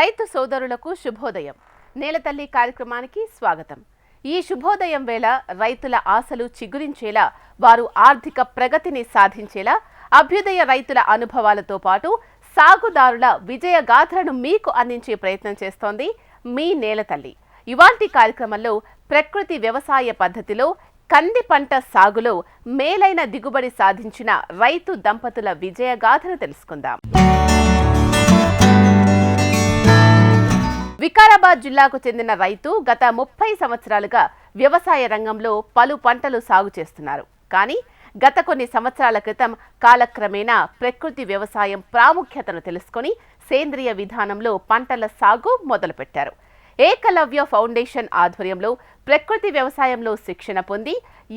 రైతు సోదరులకు శుభోదయం. నేలతల్లి కార్యక్రమానికి స్వాగతం. ఈ శుభోదయం వేళ రైతుల ఆశలు చిగురించేలా వారు ఆర్థిక ప్రగతిని సాధించేలా అభ్యుదయ రైతుల అనుభవాలతో పాటు సాగుదారుల విజయగాథలను మీకు అందించే ప్రయత్నం చేస్తోంది మీ నేలతల్లి. ఇవాల్టి కార్యక్రమంలో ప్రకృతి వ్యవసాయ పద్ధతిలో కంది పంట సాగులో మేలైన దిగుబడి సాధించిన రైతు దంపతుల విజయగాథను తెలుసుకుందాం. వికారాబాద్ జిల్లాకు చెందిన రైతు గత ముప్పై సంవత్సరాలుగా వ్యవసాయ రంగంలో పలు పంటలు సాగు చేస్తున్నారు. కానీ గత కొన్ని సంవత్సరాల క్రితం కాలక్రమేణా ప్రకృతి వ్యవసాయం ప్రాముఖ్యతను తెలుసుకొని సేంద్రియ విధానంలో పంటల సాగు మొదలుపెట్టారు. ఏకలవ్య ఫౌండేషన్ ఆధ్వర్యంలో ప్రకృతి వ్యవసాయంలో శిక్షణ పొంది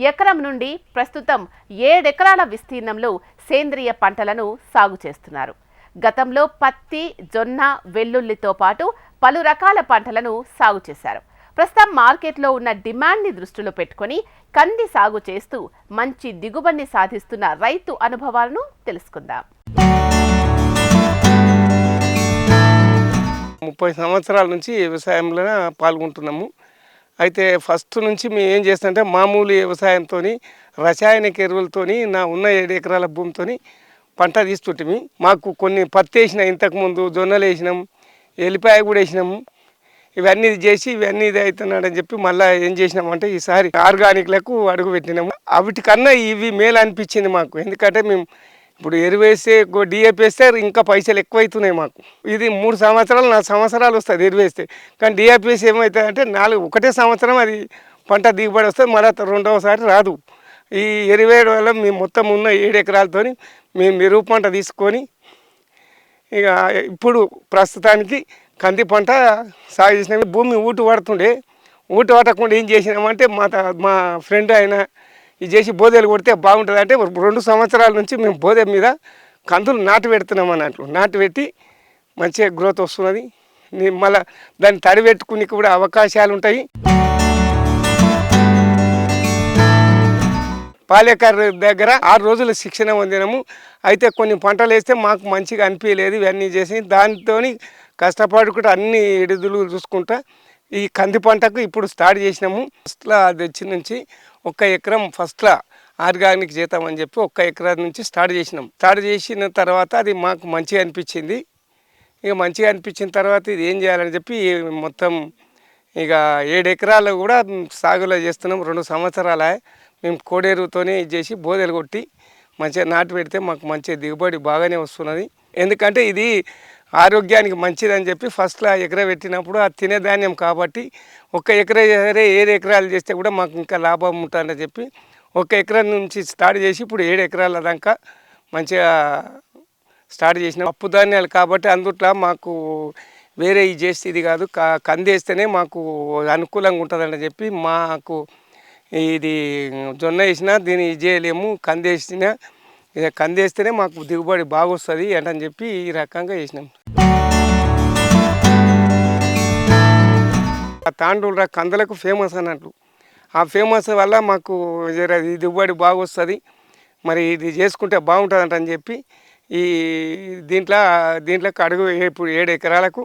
ఎకరం నుండి ప్రస్తుతం ఏడెకరాల విస్తీర్ణంలో సేంద్రియ పంటలను సాగు చేస్తున్నారు. గతంలో పత్తి జొన్న వెల్లుల్లితో పాటు పలు రకాల పంటలను సాగు చేశారు. ప్రస్తుతం మార్కెట్లో ఉన్న డిమాండ్ని దృష్టిలో పెట్టుకొని కంది సాగు చేస్తూ మంచి దిగుబడిని సాధిస్తున్న రైతు అనుభవాలను తెలుసుకుందాం. ముప్పై సంవత్సరాల నుంచి వ్యవసాయంలో పాల్గొంటున్నాము. అయితే ఫస్ట్ నుంచి మేము ఏం చేస్తామంటే మామూలు వ్యవసాయంతో రసాయనిక ఎరువులతోని నా ఉన్న ఏడు ఎకరాల భూమితో పంట తీస్తుంటిమి. మాకు కొన్ని పత్తి వేసిన ఇంతకుముందు జొన్నలు వేసినాం ఎల్లిపాయ కూడా వేసినాము. ఇవన్నీ చేసి ఇవన్నీ ఇది అవుతున్నాడని చెప్పి మళ్ళీ ఏం చేసినామంటే ఈసారి ఆర్గానిక్లకు అడుగు పెట్టినాము. వాటికన్నా ఇవి మేలు అనిపించింది మాకు. ఎందుకంటే మేము ఇప్పుడు ఎరువేస్తే డిఏపి వేస్తే ఇంకా పైసలు ఎక్కువ అవుతున్నాయి మాకు. ఇది మూడు సంవత్సరాలు నాలుగు సంవత్సరాలు వస్తుంది ఎరువేస్తే. కానీ డిఏపి వేసి నాలుగు ఒకటే సంవత్సరం అది పంట దిగుబడి వస్తుంది మళ్ళీ రెండవసారి రాదు. ఈ ఎరువేయడం వల్ల మేము మొత్తం ఉన్న ఏడు ఎకరాలతో మేము ఎరువు పంట తీసుకొని ఇక ఇప్పుడు ప్రస్తుతానికి కంది పంట సాగు చేసినాము భూమి ఊటు పడుతుండే. ఊటు పట్టకుండా ఏం చేసినామంటే మా త- మా ఫ్రెండ్ ఆయన ఇది చేసి బోధేలు కొడితే బాగుంటుంది అంటే రెండు సంవత్సరాల నుంచి మేము బోధే మీద కందులు నాటు పెడుతున్నాం అన్నట్లు. నాటు పెట్టి మంచిగా గ్రోత్ వస్తున్నది. మళ్ళీ మళ్ళా దాన్ని తడి పెట్టుకునే కూడా అవకాశాలు ఉంటాయి పాలేకర్ దగ్గర ఆరు రోజులు శిక్షణ పొందినాము. అయితే కొన్ని పంటలు వేస్తే మాకు మంచిగా అనిపించలేదు ఇవన్నీ చేసి దానితో కష్టపడుకుంటూ అన్ని ఎడుదులు చూసుకుంటా ఈ కంది పంటకు ఇప్పుడు స్టార్ట్ చేసినాము. ఫస్ట్లో అది వచ్చి నుంచి ఒక్క ఎకరం ఫస్ట్లో ఆర్గానిక్ చేద్దామని చెప్పి ఒక్క ఎకరా నుంచి స్టార్ట్ చేసినాం. స్టార్ట్ చేసిన తర్వాత అది మాకు మంచిగా అనిపించింది. ఇక మంచిగా అనిపించిన తర్వాత ఇది ఏం చేయాలని చెప్పి మొత్తం ఇక ఏడు ఎకరాలు కూడా సాగులో చేస్తున్నాం. రెండు సంవత్సరాల. మేము కోడేరుతోనే ఇది చేసి బోదెలు కొట్టి మంచిగా నాటు పెడితే మాకు మంచి దిగుబడి బాగానే వస్తున్నది. ఎందుకంటే ఇది ఆరోగ్యానికి మంచిదని చెప్పి ఫస్ట్లో ఎకర పెట్టినప్పుడు అది తినే ధాన్యం కాబట్టి ఒక ఎకరా సరే ఏడు ఎకరాలు చేస్తే కూడా మాకు ఇంకా లాభం ఉంటుందని చెప్పి ఒక ఎకరం నుంచి స్టార్ట్ చేసి ఇప్పుడు ఏడు ఎకరాల దాకా మంచిగా స్టార్ట్ చేసిన పప్పు ధాన్యాలు కాబట్టి అందుట్లో మాకు వేరే ఇది చేస్తే ఇది కాదు. క- కందేస్తేనే మాకు అనుకూలంగా ఉంటుందని చెప్పి మాకు ఇది జొన్న వేసినా దీన్ని ఇది చేయలేము కంది వేసినా ఇక కందేస్తేనే మాకు దిగుబడి బాగొస్తుంది అని చెప్పి ఈ రకంగా వేసినాం ఆ రా- కందులకు ఫేమస్ అన్నట్లు. ఆ ఫేమస్ వల్ల మాకు దిగుబడి బాగొస్తుంది. మరి ఇది చేసుకుంటే బాగుంటుంది అని చెప్పి ఈ దీంట్లో దీంట్లోకి అడుగు ఇప్పుడు ఏడు ఎకరాలకు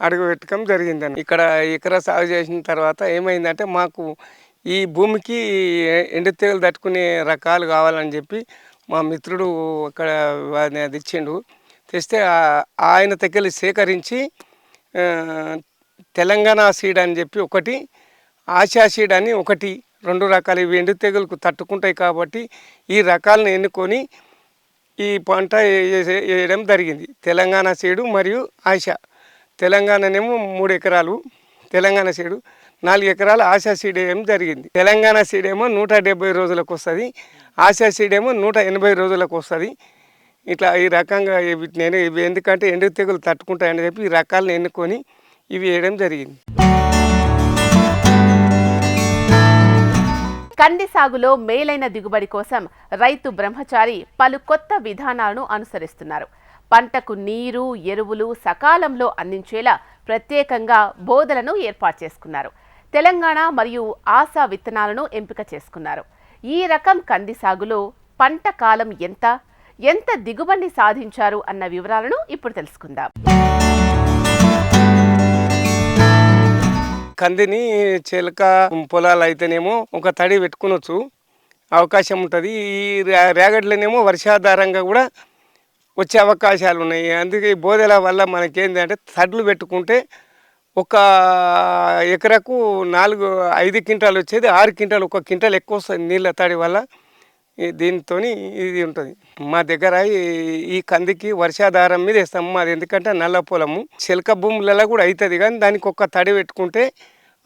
అడుగు పెట్టడం జరిగిందని ఇక్కడ ఎకరా సాగు చేసిన తర్వాత ఏమైందంటే మాకు ఈ భూమికి ఎండు తీగలు తట్టుకునే రకాలు కావాలని చెప్పి మా మిత్రుడు అక్కడ అది ఇచ్చిండు. తెస్తే ఆయన దగ్గర సేకరించి తెలంగాణ సీడ్ అని చెప్పి ఒకటి ఆశా సీడ్ అని ఒకటి రెండు రకాలు ఇవి ఎండు తెగులకు తట్టుకుంటాయి కాబట్టి ఈ రకాలను ఎన్నుకొని ఈ పంట వేయడం జరిగింది. తెలంగాణ సీడు మరియు ఆశ తెలంగాణనేమో మూడు ఎకరాలు తెలంగాణ సీడు. నాలుగు ఎకరాలు ఆశా సీడ్ జరిగింది. తెలంగాణ సీడ్ ఏమో నూట డెబ్బై రోజులకు వస్తుంది. ఆశా సీడ్ ఏమో నూట ఎనభై రోజులకు వస్తుంది. ఇట్లా ఈ రకంగా ఇవి నేను ఇవి ఎందుకంటే ఎండు తెగులు తట్టుకుంటాయని చెప్పి ఈ రకాలను ఎన్నుకొని ఇవి వేయడం జరిగింది. కంది సాగులో మేలైన దిగుబడి కోసం రైతు బ్రహ్మచారి పలు కొత్త విధానాలను అనుసరిస్తున్నారు. పంటకు నీరు ఎరువులు సకాలంలో అందించేలా ప్రత్యేకంగా బోధలను ఏర్పాటు చేసుకున్నారు. తెలంగాణ మరియు ఆశా విత్తనాలను ఎంపిక చేసుకున్నారు. ఈ రకం కంది సాగులో పంట కాలం ఎంత ఎంత దిగుబడిని సాధించారు అన్న వివరాలను ఇప్పుడు తెలుసుకుందాం. కందిని చిలక పొలాలు అయితేనేమో ఒక తడి పెట్టుకునొచ్చు. అవకాశం ఉంటుంది. ఈ రేగడ్లనేమో వర్షాధారంగా కూడా వచ్చే అవకాశాలు ఉన్నాయి అందుకే ఈ బోధల వల్ల మనకేంటంటే తడ్లు పెట్టుకుంటే ఒక ఎకరాకు నాలుగు ఐదు క్వింటాలు వచ్చేది. ఆరు క్వింటాలు ఒక క్వింటాలు ఎక్కువ వస్తుంది నీళ్ళ తడి వల్ల. దీంతో ఇది ఉంటుంది. మా దగ్గర ఈ- ఈ కందికి వర్షాధారం మీద వేస్తాము మాది ఎందుకంటే నల్ల పొలము. చిలక భూములలో కూడా అవుతుంది కానీ దానికి ఒక్క తడి పెట్టుకుంటే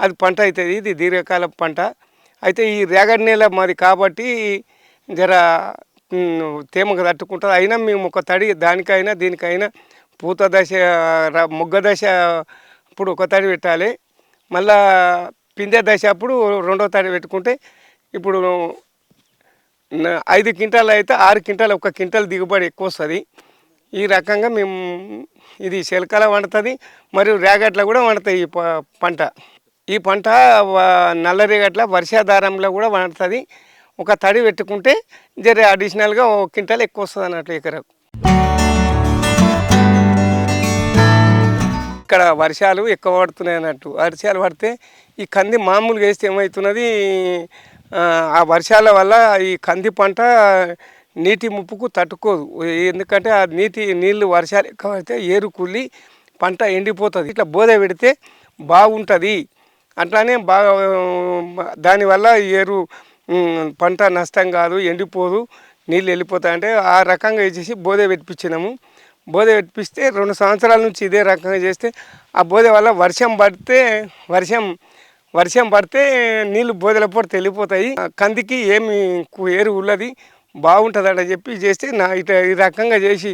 అది పంట అవుతుంది ఇది దీర్ఘకాల పంట. అయితే ఈ రేగడి నేల మాది కాబట్టి జర తేమకు తట్టుకుంటుంది. అయినా మేము ఒక తడి దానికైనా దీనికైనా పూత దశ ర- మొగ్గ దశ అప్పుడు ఒక తడి పెట్టాలి. మళ్ళా పిందె దశ అప్పుడు రెండో తడి పెట్టుకుంటే ఇప్పుడు ఐదు క్వింటాలు అయితే ఆరు క్వింటాలు ఒక క్వింటాల్ దిగుబడి ఎక్కువ వస్తుంది ఈ రకంగా మేము ఇది చిలకల వండుతుంది మరియు రేగట్ల కూడా వండుతాయి ఈ ప- పంట. ఈ పంట నల్లరేగట్ల నల్ల రేగట్ల వర్షాధారంలో కూడా వండుతుంది. ఒక తడి పెట్టుకుంటే జర అడిషనల్గా ఒక క్వింటాల్ ఎక్కువ వస్తుంది అన్నట్లు ఎకరకు ఇక్కడ వర్షాలు ఎక్కువ పడుతున్నాయి అన్నట్టు. వర్షాలు పడితే ఈ కంది మామూలుగా వేస్తే ఏమవుతున్నది ఆ, వర్షాల వల్ల ఈ కంది పంట నీటి ముప్పుకు తట్టుకోదు. ఎందుకంటే ఆ నీటి నీళ్ళు వర్షాలు ఎక్కువ అయితే ఏరు పంట ఎండిపోతుంది. ఇట్లా బోధ పెడితే బాగుంటుంది. అట్లానే బాగా దానివల్ల ఏరు పంట నష్టం కాదు ఎండిపోదు నీళ్ళు వెళ్ళిపోతాయి. అంటే ఆ రకంగా వేసేసి బోధ పెట్టించినాము బోధ పెట్టిస్తే రెండు సంవత్సరాల నుంచి ఇదే రకంగా చేస్తే ఆ బోధ వల్ల వర్షం పడితే వర్షం వర్షం పడితే నీళ్ళు బోధల పొడి తెలిపోతాయి కందికి ఏమి ఏరు ఉన్నది బాగుంటుందట చెప్పి చేస్తే నా ఇట ఈ రకంగా చేసి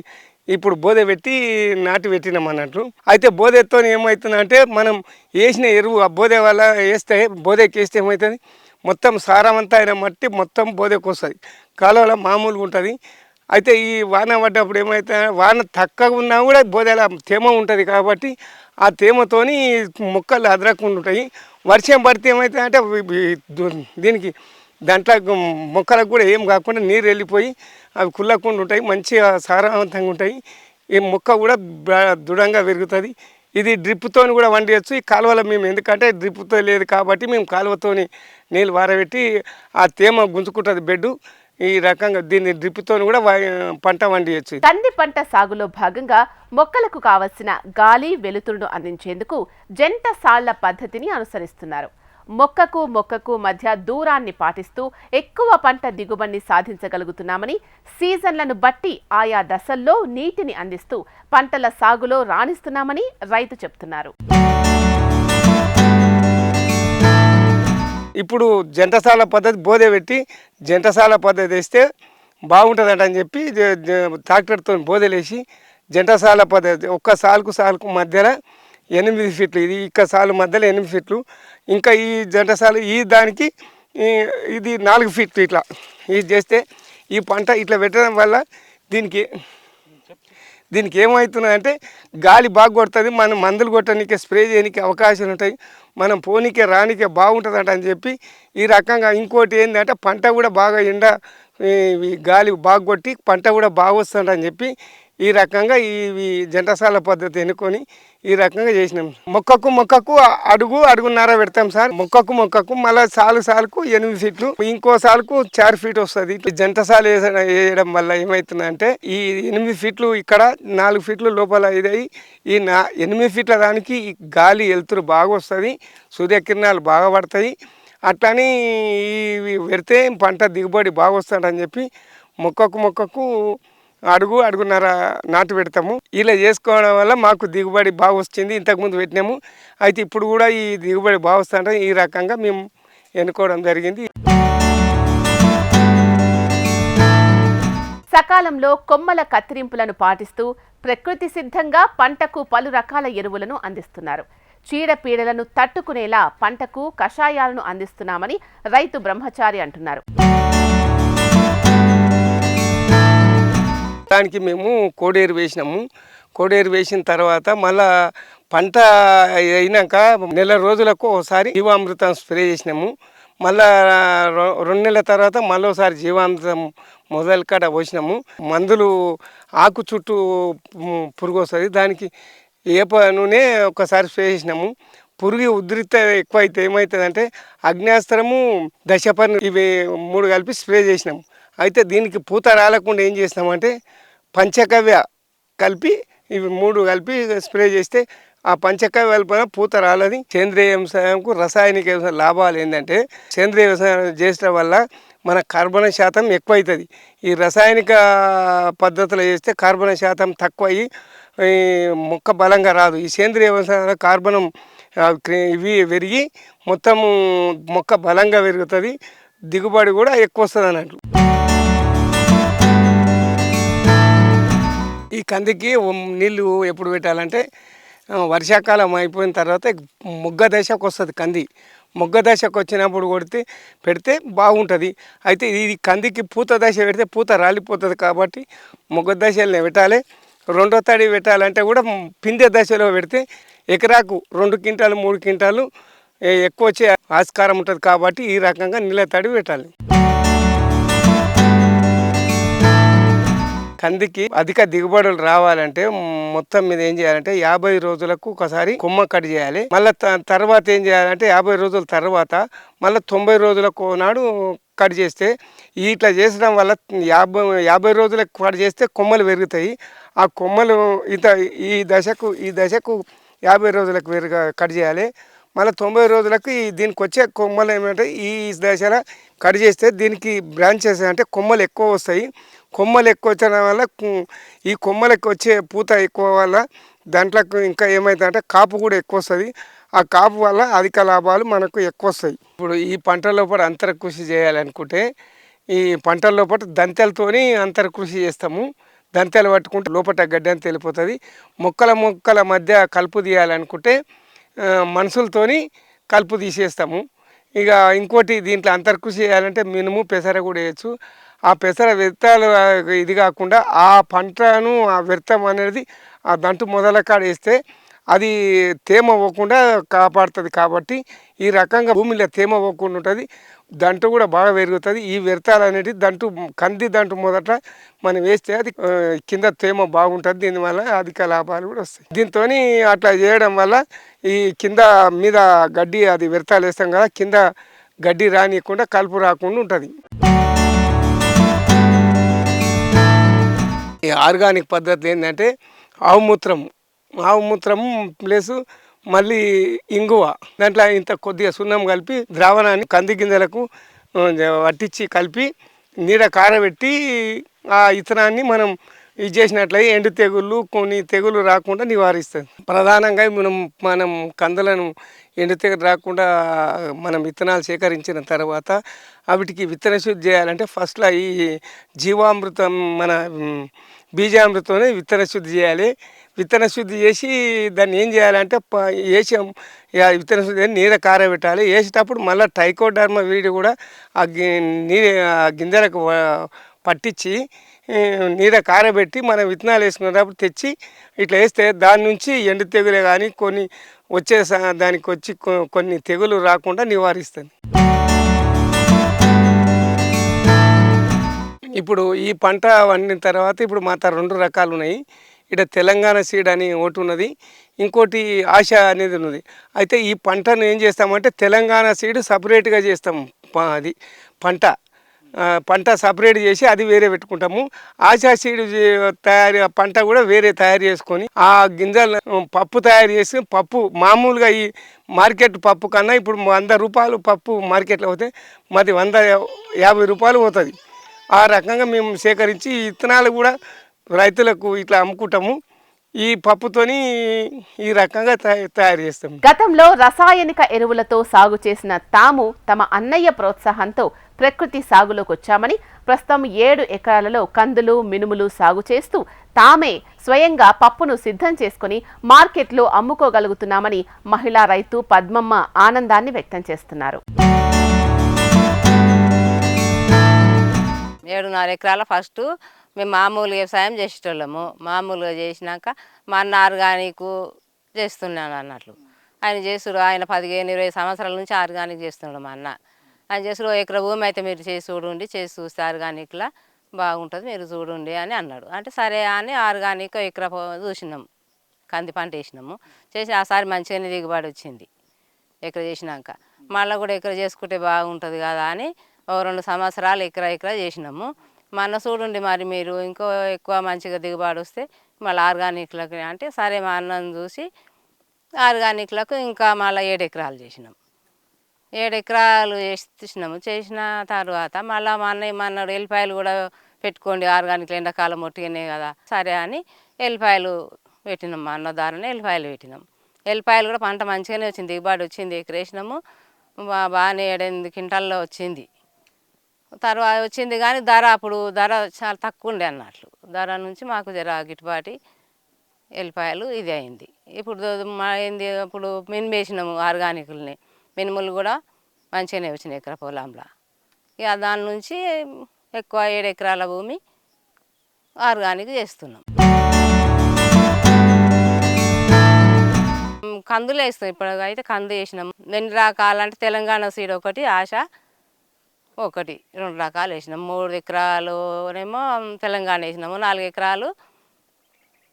ఇప్పుడు బోధ పెట్టి నాటి పెట్టినాం అన్నట్లు అయితే బోధెతో ఏమవుతుందంటే మనం వేసిన ఎరువు ఆ బోధ వల్ల వేస్తే బోధకి వేస్తే ఏమవుతుంది మొత్తం సారవంతమైన మట్టి మొత్తం బోధకు వస్తుంది. కాలువలో మామూలుగా ఉంటుంది అయితే ఈ వాన పడ్డప్పుడు ఏమైతే వాన తక్కువ ఉన్నా కూడా బోధల తేమ ఉంటుంది కాబట్టి ఆ తేమతోని మొక్కలు అదరకుండా ఉంటాయి. వర్షం పడితే ఏమైతే అంటే దీనికి దాంట్లో మొక్కలకు కూడా ఏం కాకుండా నీరు వెళ్ళిపోయి అవి కుల్లకుండా ఉంటాయి మంచిగా సారవంతంగా ఉంటాయి. ఈ మొక్క కూడా దృఢంగా పెరుగుతుంది. ఇది డ్రిప్తో కూడా వండియచ్చు. ఈ కాలువలో మేము ఎందుకంటే డ్రిప్తో లేదు కాబట్టి మేము కాలువతోని నీళ్ళు వారబెట్టి ఆ తేమ గుంజుకుంటుంది బెడ్డు. ఈ రకంగా దీన్ని డ్రిప్తో కూడా పంట వండియచ్చు. కంది పంట సాగులో భాగంగా మొక్కలకు కావలసిన గాలి వెలుతురును అందించేందుకు జంట సాళ్ళ పద్ధతిని అనుసరిస్తున్నారు. మొక్కకు మొక్కకు మధ్య దూరాన్ని పాటిస్తూ ఎక్కువ పంట దిగుబడిని సాధించగలుగుతున్నామని సీజన్లను బట్టి ఆయా దశల్లో నీటిని అందిస్తూ పంటల సాగులో రాణిస్తున్నామని రైతు చెప్తున్నారు. ఇప్పుడు జంటసాల పద్ధతి బోధే పెట్టి జంటసాల పద్ధతి వేస్తే బాగుంటుందట అని చెప్పి ట్రాక్టర్తో బోధలేసి జంటసాల పద్ధతి ఒక్క సాలుకు సాలుకు మధ్యలో ఎనిమిది ఫీట్లు ఇది ఇక్క సాలు మధ్యలో ఎనిమిది ఫీట్లు ఇంకా ఈ జంటసాలు ఈ దానికి ఇది నాలుగు ఫీట్లు ఇట్లా. ఇది చేస్తే ఈ పంట ఇట్లా పెట్టడం వల్ల దీనికి దీనికి ఏమవుతుందంటే గాలి బాగా కొడుతుంది మనం మందులు కొట్టడానికి స్ప్రే చేయడానికి అవకాశాలు ఉంటాయి. మనం పోనీకే రానికే బాగుంటుందంట అని చెప్పి ఈ రకంగా ఇంకోటి ఏంటంటే పంట కూడా బాగా ఎండ ఈ గాలి బాగా కొట్టి పంట కూడా బాగా వస్తుందని చెప్పి ఈ రకంగా ఇవి జంటసాల పద్ధతి ఎన్నుకొని ఈ రకంగా చేసినాం. మొక్కకు మొక్కకు అడుగు అడుగున్నర పెడతాం సార్. మొక్కకు మొక్కకు మళ్ళీ సాలు సాలుకు ఎనిమిది ఫీట్లు. ఇంకో సాలుకు చార్ ఫీట్ వస్తుంది. జంటసాలు వేయడం వల్ల ఏమవుతుందంటే ఈ ఎనిమిది ఫీట్లు ఇక్కడ నాలుగు ఫీట్లు లోపల ఇదయి ఈ నా ఎనిమిది ఫీట్ల దానికి గాలి వెలుతురు బాగా వస్తుంది. సూర్యకిరణాలు బాగా పడతాయి. అట్లని ఇవి పెడితే పంట దిగుబడి బాగా వస్తుందని చెప్పి మొక్కకు మొక్కకు అడుగు అడుగున్నర నాటు పెడతాము. ఇలా చేసుకోవడం వల్ల మాకు దిగుబడి బాగా వచ్చింది. ఇంతకుముందు పెట్టినాము. అయితే ఇప్పుడు కూడా ఈ దిగుబడి బాగా వస్తుంటే ఈ రకంగా మేము ఎన్నుకోవడం జరిగింది. సకాలంలో కొమ్మల కత్తిరింపులను పాటిస్తూ ప్రకృతి సిద్ధంగా పంటకు పలు రకాల ఎరువులను అందిస్తున్నారు. చీడపీడలను తట్టుకునేలా పంటకు కషాయాలను అందిస్తున్నామని రైతు బ్రహ్మచారి అంటున్నారు. దానికి మేము కోడేరు వేసినాము. కోడేరు వేసిన తర్వాత మళ్ళా పంట అయినాక నెల రోజులకు ఒకసారి జీవామృతం స్ప్రే చేసినాము. మళ్ళా రెండు నెలల తర్వాత మళ్ళీ ఒకసారి జీవామృతం మొదలు కాడ పోసినాము. మందులు ఆకు చుట్టూ పురుగు వస్తుంది. దానికి ఏప నూనె ఒకసారి స్ప్రే చేసినాము. పురుగు ఉధృత ఎక్కువ అయితే ఏమవుతుందంటే అగ్నేస్త్రము దశపర్ణ ఇవి మూడు కలిపి స్ప్రే చేసినాము. అయితే దీనికి పూత రాలకుండా ఏం చేసినామంటే పంచకవ్య కలిపి ఇవి మూడు కలిపి స్ప్రే చేస్తే ఆ పంచకాయ కలిపిన పూత రాలని సేంద్రియ వ్యవసాయంకు రసాయనిక వ్యవసాయం లాభాలు ఏంటంటే సేంద్రియ వ్యవసాయం చేసిన వల్ల మన కార్బన్ శాతం ఎక్కువ అవుతుంది ఈ రసాయనిక పద్ధతిలో చేస్తే కార్బన్ శాతం తక్కువ అయ్యి మొక్క బలంగా రాదు. ఈ సేంద్రియ వ్యవసాయంలో కార్బనం ఇవి పెరిగి మొత్తం మొక్క బలంగా పెరుగుతుంది దిగుబడి కూడా ఎక్కువ వస్తుంది అన్నట్టు ఈ కందికి నీళ్ళు ఎప్పుడు పెట్టాలంటే వర్షాకాలం అయిపోయిన తర్వాత మొగ్గ దశకు వస్తుంది కంది. మొగ్గ దశకు వచ్చినప్పుడు కొడితే పెడితే బాగుంటుంది. అయితే ఇది కందికి పూత దశ పెడితే పూత రాలిపోతుంది కాబట్టి మొగ్గ దశలనే పెట్టాలి. రెండో తడి పెట్టాలంటే కూడా పిందె దశలో పెడితే ఎకరాకు రెండు క్వింటాలు మూడు క్వింటాలు ఎక్కువ వచ్చే ఆస్కారం ఉంటుంది కాబట్టి ఈ రకంగా నీళ్ళ తడి పెట్టాలి. కందికి అధిక దిగుబడులు రావాలంటే మొత్తం మీద ఏం చేయాలంటే యాభై రోజులకు ఒకసారి కొమ్మ కట్ చేయాలి. మళ్ళీ తర్వాత ఏం చేయాలంటే యాభై రోజుల తర్వాత మళ్ళీ తొంభై రోజులకు నాడు కట్ చేస్తే ఇట్లా చేసడం వల్ల యాభై యాభై రోజులకు కట్ చేస్తే కొమ్మలు పెరుగుతాయి. ఆ కొమ్మలు ఇంత ఈ దశకు ఈ దశకు యాభై రోజులకు పెరుగ కట్ చేయాలి. మళ్ళీ తొంభై రోజులకు ఈ దీనికి వచ్చే కొమ్మలు ఏమంటే ఈ దశలో కట్ చేస్తే దీనికి బ్రాంచెస్ అంటే కొమ్మలు ఎక్కువ వస్తాయి. కొమ్మలు ఎక్కువ వచ్చడం వల్ల ఈ కొమ్మలకు వచ్చే పూత ఎక్కువ వల్ల దాంట్లో ఇంకా ఏమవుతుందంటే కాపు కూడా ఎక్కువ వస్తుంది ఆ కాపు వల్ల అధిక లాభాలు మనకు ఎక్కువ వస్తాయి ఇప్పుడు ఈ పంటల్లో లోపల అంతర కృషి చేయాలనుకుంటే ఈ పంటల లోపల దంతెలతోని అంతర కృషి చేస్తాము. దంతెలు పట్టుకుంటే లోపల గడ్డి అంతా వెళ్ళిపోతుంది. మొక్కల మొక్కల మధ్య కలుపు తీయాలనుకుంటే మనుషులతోని కలుపు తీసేస్తాము. ఇక ఇంకోటి దీంట్లో అంతర్కృషి చేయాలంటే మినుము పెసర కూడా వేయచ్చు. ఆ పెసర వ్యర్థాలు ఇది కాకుండా ఆ పంటను ఆ వ్యర్థం అనేది ఆ దంటు మొదల వేస్తే అది తేమ పోకుండా కాపాడుతుంది. కాబట్టి ఈ రకంగా భూమిలో తేమ పోకుండా ఉంటుంది. దంటు కూడా బాగా పెరుగుతుంది. ఈ వ్యర్థాలు అనేది దంటు కంది దంటు మొదట మనం వేస్తే అది కింద తేమ బాగుంటుంది. దీనివల్ల అధిక లాభాలు కూడా వస్తాయి. దీంతో అట్లా చేయడం వల్ల ఈ కింద మీద గడ్డి అది వ్యర్థాలు వేస్తాం కదా కింద గడ్డి రానియకుండా కలుపు రాకుండా ఉంటుంది. ఈ ఆర్గానిక్ పద్ధతి ఏంటంటే ఆవు మూత్రం ఆవు మూత్రం ప్లస్ మళ్ళీ ఇంగువ. దాంట్లో ఇంత కొద్దిగా సున్నం కలిపి ద్రావణాన్ని కంది గింజలకు వట్టించి కలిపి నీడ కారబెట్టి ఆ ఇతనాన్ని మనం ఇది చేసినట్లయి ఎండు తెగుళ్ళు కొన్ని తెగులు రాకుండా నివారిస్తుంది. ప్రధానంగా మనం మనం కందులను ఎండు తెగులు రాకుండా మనం విత్తనాలు సేకరించిన తర్వాత వాటికి విత్తన శుద్ధి చేయాలంటే ఫస్ట్లో ఈ జీవామృతం మన మ్, విత్తన శుద్ధి చేయాలి. విత్తన శుద్ధి చేసి దాన్ని ఏం చేయాలంటే వేసి విత్తన శుద్ధి చేసి కారబెట్టాలి. వేసేటప్పుడు మళ్ళీ టైకోడర్మ వీడి కూడా ఆ గి నీ ఆ గింజలకు పట్టించి నీడ కారబెట్టి మనం విత్తనాలు వేసుకునేటప్పుడు తెచ్చి ఇట్లా వేస్తే దాని నుంచి ఎండు తెగులే కానీ కొన్ని వచ్చే దానికి వచ్చి కొ- కొన్ని తెగులు రాకుండా నివారిస్తుంది. ఇప్పుడు ఈ పంట వండిన తర్వాత ఇప్పుడు మా రెండు రకాలు ఉన్నాయి. ఇక్కడ తెలంగాణ సీడ్ అని ఒకటి ఉన్నది. ఇంకోటి ఆశ అనేది ఉన్నది. అయితే ఈ పంటను ఏం చేస్తామంటే తెలంగాణ సీడ్ సపరేట్గా చేస్తాం అది పంట. పంట సపరేట్ చేసి అది వేరే పెట్టుకుంటాము. ఆశా సీడ్ తయారు పంట కూడా వేరే తయారు చేసుకొని ఆ గింజలు పప్పు తయారు చేసి పప్పు మామూలుగా ఈ మార్కెట్ పప్పు కన్నా ఇప్పుడు వంద రూపాయలు పప్పు మార్కెట్లో పోతే మాది వంద యాభై రూపాయలు పోతుంది. ఆ రకంగా మేము సేకరించి ఈ విత్తనాలు కూడా రైతులకు ఇట్లా అమ్ముకుంటాము. ఈ పప్పుతోని ఈ రకంగా తయ- తయారు చేస్తాము గతంలో రసాయనిక ఎరువులతో సాగు చేసిన తాము తమ అన్నయ్య ప్రోత్సాహంతో ప్రకృతి సాగులోకి వచ్చామని ప్రస్తుతం ఏడు ఎకరాలలో కందులు మినుములు సాగు చేస్తూ తామే స్వయంగా పప్పును సిద్ధం చేసుకుని మార్కెట్లో అమ్ముకోగలుగుతున్నామని మహిళా రైతు పద్మమ్మ ఆనందాన్ని వ్యక్తం చేస్తున్నారు. ఏడున్నర ఎకరాల ఫస్ట్ మేము మామూలు వ్యవసాయం చేసేటోళ్ళము. మామూలుగా చేసినాక మా అన్న ఆర్గానిక్ చేస్తున్నాను అన్నట్లు ఆయన చేసుడు ఆయన పదిహేను ఇరవై సంవత్సరాల నుంచి ఆర్గానిక్ చేస్తున్నాడు మా అన్న. అని చేసి "ఓ భూమి అయితే మీరు చేసి చూడండి చేసి చూస్తే ఇట్లా బాగుంటుంది మీరు చూడండి అని అన్నాడు. అంటే సరే అని ఆర్గానిక్ ఎకరా చూసినాము చూసినాం కంది పంట వేసినాము. చేసి ఆసారి మంచిగానే దిగుబడి వచ్చింది ఎకర చేసినాక. మళ్ళీ కూడా ఎకర చేసుకుంటే బాగుంటుంది కదా అని ఓ రెండు సంవత్సరాలు ఎకరా ఎకరా చేసినాము. మన చూడండి మరి మీరు ఇంకో ఎక్కువ మంచిగా దిగుబడి వస్తే మళ్ళీ ఆర్గానిక్లకు అంటే సరే మా అన్నం చూసి ఆర్గానిక్లకు ఇంకా మళ్ళీ ఏడు ఎకరాలు చేసినాం. ఏడు ఎకరాలు చేసినాము చేసిన తర్వాత మళ్ళీ మా అన్నయ్య మా అన్నాడు ఎల్లిపాయలు కూడా పెట్టుకోండి ఆర్గానిక్ ఎండాకాలం మొట్టిగానే కదా సరే అని ఎల్లిపాయలు పెట్టినాం మా అన్న దారిని ఎల్లిపాయలు పెట్టినాం. ఎల్లిపాయలు కూడా పంట మంచిగానే వచ్చింది దిగుబడి వచ్చింది ఎకరేసినాము బా- బాగానే ఏడెనిమిది క్వింటాల్లో వచ్చింది. తర్వాత వచ్చింది కానీ ధర అప్పుడు ధర చాలా తక్కువ ఉండే అన్నట్లు. ధర నుంచి మాకు జర గిట్టుబాటి ఎల్లిపాయలు ఇది అయింది. ఇప్పుడు మా ఏంది ఇప్పుడు మినుము వేసినాము ఆర్గానిక్లని. మినుములు కూడా మంచిగానే వచ్చినాయి ఎకరా పొలంలో. ఇక దాని నుంచి ఎక్కువ ఏడు ఎకరాల భూమి ఆర్గానిక్ చేస్తున్నాం. కందులు వేస్తాం. ఇప్పుడు అయితే కందు వేసినాం. ఎన్ని రకాలంటే తెలంగాణ సీడ్ ఒకటి ఆశ ఒకటి రెండు రకాలు వేసినాం. మూడు ఎకరాలునేమో తెలంగాణ వేసినాము. నాలుగు ఎకరాలు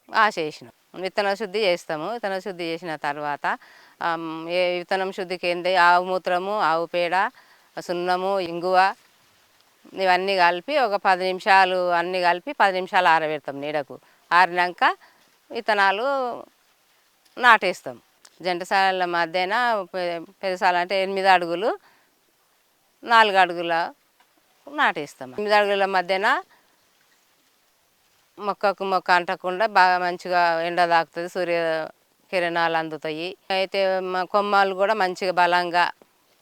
ఆశ వేసినాం. విత్తన శుద్ధి చేస్తాము. విత్తన శుద్ధి చేసిన తర్వాత విత్తనం శుద్ధి ఏంది ఆవు మూత్రము ఆవు పేడ సున్నము ఇంగువ ఇవన్నీ కలిపి ఒక పది నిమిషాలు అన్నీ కలిపి పది నిమిషాలు ఆరబెడతాం నీడకు. ఆరినాక విత్తనాలు నాటేస్తాం. జంటసాల మధ్యన పెద్దసాల అంటే ఎనిమిది అడుగులు నాలుగు అడుగుల నాటేస్తాం. ఎనిమిది అడుగుల మధ్యన మొక్కకు మొక్క అంటకుండా బాగా మంచిగా ఎండ తాకుతుంది సూర్య కిరణాలు అందుతాయి. అయితే మా కొమ్మలు కూడా మంచిగా బలంగా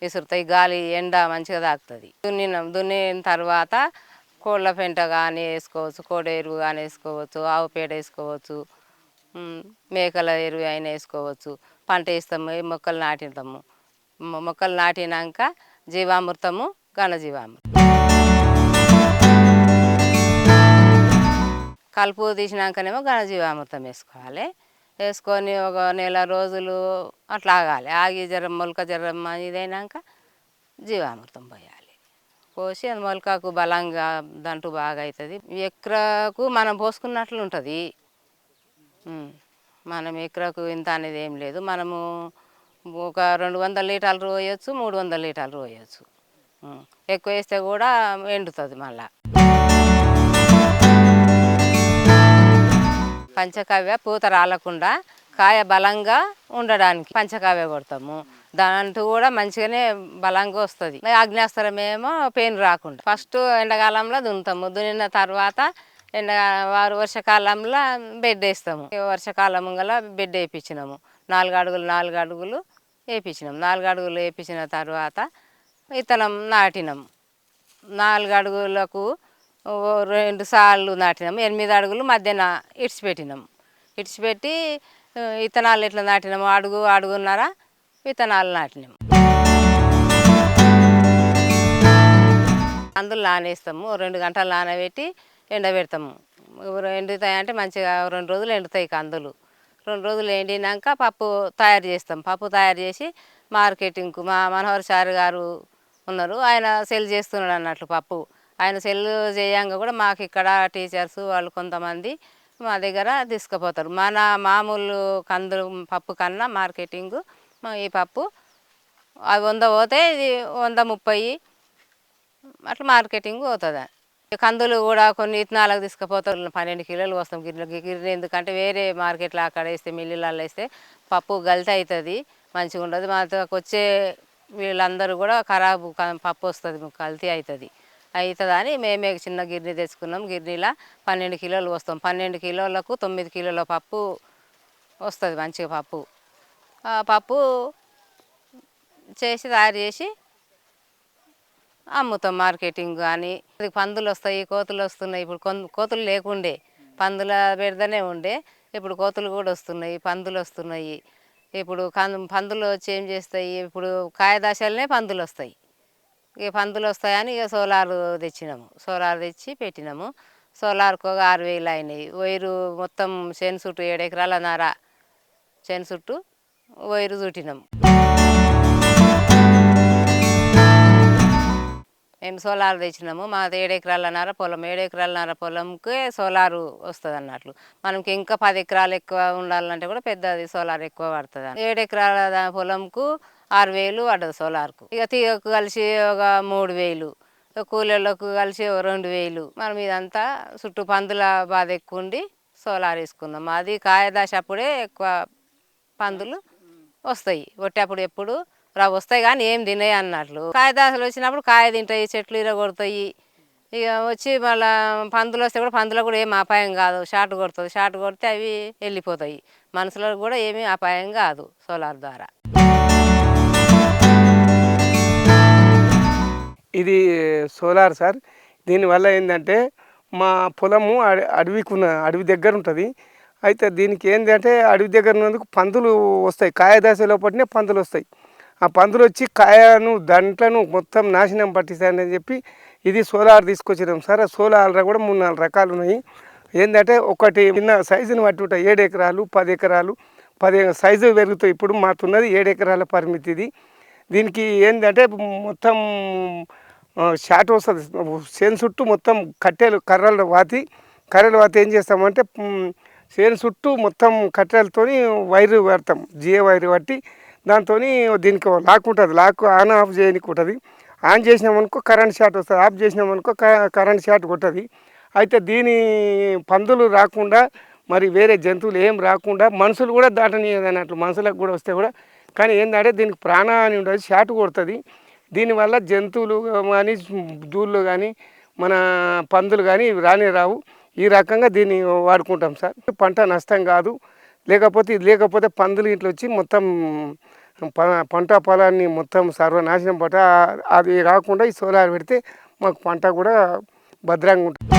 విసురుతాయి. గాలి ఎండ మంచిగా తాకుతుంది. దున్నినాం దున్నిన తర్వాత కోళ్ళ పెంట కానీ వేసుకోవచ్చు కోడి ఎరువు కానీ వేసుకోవచ్చు ఆవు పేడ వేసుకోవచ్చు మేకల ఎరువు అయినా వేసుకోవచ్చు. పంట వేస్తాము మొక్కలు నాటిస్తాము. మొక్కలు నాటినాక జీవామృతము ఘనజీవామృతం కలుపు తీసినాకనేమో ఘనజీవామృతం వేసుకోవాలి. వేసుకొని ఒక నెల రోజులు అట్లా ఆగాలి. ఆగి జర మొలక జర ఇదైనాక జీవామృతం పోయాలి. పోసి అది మొలకకు బలంగా దంటు బాగా అవుతుంది ఎకరాకు మనం పోసుకున్నట్లు ఉంటుంది. మనం ఎకరాకు ఇంత అనేది ఏం లేదు. మనము ఒక రెండు వందల లీటర్లు పోయొచ్చు మూడు వందల లీటర్లు పోయొచ్చు ఎక్కువ వేస్తే కూడా ఎండుతుంది మళ్ళా. పంచకావ్య పూత రాలకుండా కాయ బలంగా ఉండడానికి పంచకావ్య కొడతాము. దాంట్లో కూడా మంచిగానే బలంగా వస్తుంది. అగ్నేస్త్రమేమో పెయిన్ రాకుండా. ఫస్ట్ ఎండాకాలంలో దున్నుతాము. దున్నిన తర్వాత ఎండ వారు వర్షాకాలంలో బెడ్ వేస్తాము. వర్షాకాలం గల బెడ్ వేయించినాము. నాలుగు అడుగులు నాలుగు అడుగులు వేయించినాము. నాలుగు అడుగులు వేయించిన తర్వాత విత్తనం నాటినాము. నాలుగు అడుగులకు రెండు సార్లు నాటినాం. ఎనిమిది అడుగులు మధ్యన ఇడిచిపెట్టినాం ఇడిచిపెట్టి విత్తనాలు ఎట్లా నాటినాము అడుగు అడుగున్నర విత్తనాలు నాటినాం. అందులో నానేస్తాము. రెండు గంటలు నానబెట్టి ఎండబెడతాము ఎండుతాయి అంటే మంచిగా రెండు రోజులు ఎండుతాయి కందులు. రెండు రోజులు ఎండినాక పప్పు తయారు చేస్తాం. పప్పు తయారు చేసి మార్కెటింగ్కు మా మనోహర్ సార్ గారు ఉన్నారు. ఆయన సెల్ చేస్తున్నాడు అన్నట్లు పప్పు. ఆయన సెల్లు చేయంగా కూడా మాకు ఇక్కడ టీచర్స్ వాళ్ళు కొంతమంది మా దగ్గర తీసుకుపోతారు. మన మామూలు కందులు పప్పు కన్నా మార్కెటింగ్ ఈ పప్పు అవి వంద పోతే ఇది వంద ముప్పై అట్లా మార్కెటింగ్ పోతుంది. కందులు కూడా కొన్ని ఇత్తనాలకు తీసుకుపోతారు. పన్నెండు కిలోలు వస్తాం గిన్నె గిన్నె ఎందుకంటే వేరే మార్కెట్లో అక్కడ వేస్తే మిల్లులలో వేస్తే పప్పు గలిత అవుతుంది మంచిగా ఉండదు. మాకు వచ్చే వీళ్ళందరూ కూడా ఖరాబు పప్పు వస్తుంది కల్తీ అవుతుంది. అవుతుంది అని మేమే చిన్న గిర్నీ తెచ్చుకున్నాం. గిర్నీలో పన్నెండు కిలోలు వస్తాం. పన్నెండు కిలోలకు తొమ్మిది కిలోల పప్పు వస్తుంది మంచిగా పప్పు. పప్పు చేసి తయారు చేసి అమ్ముతాం మార్కెటింగ్ కానీ అది పందులు వస్తాయి కోతులు వస్తున్నాయి. ఇప్పుడు కోతులు లేకుండే పందుల పెడదనే ఉండే. ఇప్పుడు కోతులు కూడా వస్తున్నాయి పందులు వస్తున్నాయి. ఇప్పుడు కం పందులు వచ్చి ఏం చేస్తాయి. ఇప్పుడు కాయ పందులు వస్తాయి. ఇక పందులు వస్తాయని ఇక సోలార్ తెచ్చినాము. సోలార్ తెచ్చి పెట్టినాము. సోలార్కి ఒక ఆరు వేలు అయినాయి. వైరు మొత్తం చేను చుట్టూ ఏడు ఎకరాల నార చేను చుట్టూ వైరు చుట్టినాము. మేము సోలార్ తెచ్చినాము. మా ఏడు ఎకరాలన్నర పొలం. ఏడు ఎకరాల నార పొలంకే సోలారు వస్తుంది అన్నట్లు. మనకి ఇంకా పది ఎకరాలు ఎక్కువ ఉండాలంటే కూడా పెద్దది సోలార్ ఎక్కువ పడుతుంది ఏడు ఎకరాల పొలంకు ఆరు వేలు పడ్డది సోలార్కు. ఇక తీగకు కలిసి ఒక మూడు వేలు కూలీళ్ళకు కూలీలకు కలిసి ఒక రెండు వేలు. మనం ఇదంతా చుట్టూ పందుల బాధ ఎక్కువ ఉండి సోలార్ వేసుకున్నాం అది కాయదాశ అప్పుడే ఎక్కువ పందులు వస్తాయి. కొట్టేప్పుడు ఎప్పుడు రా వస్తాయి కానీ ఏం తినాయి అన్నట్లు. కాయదాసలు వచ్చినప్పుడు కాయ తింటాయి చెట్లు ఇరగొడతాయి. ఇక వచ్చి మళ్ళా పందులు వస్తే కూడా పందులకు కూడా ఏం అపాయం కాదు. షార్ట్ కొడుతుంది షార్ట్ కొడితే అవి వెళ్ళిపోతాయి. మనుషులకు కూడా ఏమీ అపాయం కాదు సోలార్ ద్వారా. ఇది సోలార్ సార్. దీనివల్ల ఏంటంటే మా పొలము అడ- అడవికి ఉన్న అడవి దగ్గర ఉంటుంది అయితే దీనికి ఏంటంటే అడవి దగ్గర ఉన్నందుకు పందులు వస్తాయి. కాయ దశ లోపలనే పందులు వస్తాయి. ఆ పందులు వచ్చి కాయను దంట్లను మొత్తం నాశనం పట్టిస్తాయని చెప్పి ఇది సోలార్ తీసుకొచ్చినాం సార్. ఆ సోలార్లో కూడా మూడు నాలుగు రకాలు ఉన్నాయి ఏంటంటే ఒకటి చిన్న సైజుని బట్టి ఉంటాయి. ఏడు ఎకరాలు పది ఎకరాలు పది సైజు పెరుగుతాయి. ఇప్పుడు మాకున్నది ఏడు ఎకరాల పరిమితి ఇది దీనికి ఏంటంటే మొత్తం షాట్ వస్తుంది. చేను చుట్టూ మొత్తం కట్టెలు కర్రలు వాతి కర్రలు వాతి ఏం చేస్తామంటే చేను చుట్టూ మొత్తం కట్టెలతోని వైరు పెడతాం జియో వైరు పట్టి దాంతో దీనికి లాక్ ఉంటుంది. లాక్ ఆన్ ఆఫ్ చేయడానికి ఉంటుంది ఆన్ చేసినామనుకో కరెంట్ షాట్ వస్తుంది. ఆఫ్ చేసినామనుకో క- కరెంట్ షాట్ కొట్టది. అయితే దీని పందులు రాకుండా మరి వేరే జంతువులు ఏం రాకుండా మనుషులు కూడా దాటనీయదు అన్నట్లు మనుషులకు కూడా వస్తే కూడా కానీ ఏంటంటే దీనికి ప్రాణహాని ఉండదు షాట్ కొడుతుంది. దీనివల్ల జంతువులు కానీ దూళ్ళు కానీ మన పందులు కానీ రాని రావు. ఈ రకంగా దీన్ని వాడుకుంటాం సార్. పంట నష్టం కాదు. లేకపోతే ఇది లేకపోతే పందులు ఇట్లా వచ్చి మొత్తం ప- పంట పొలాన్ని మొత్తం సర్వనాశనం పట్ట అది కాకుండా ఈ సోలార్ పెడితే మాకు పంట కూడా భద్రంగా ఉంటుంది.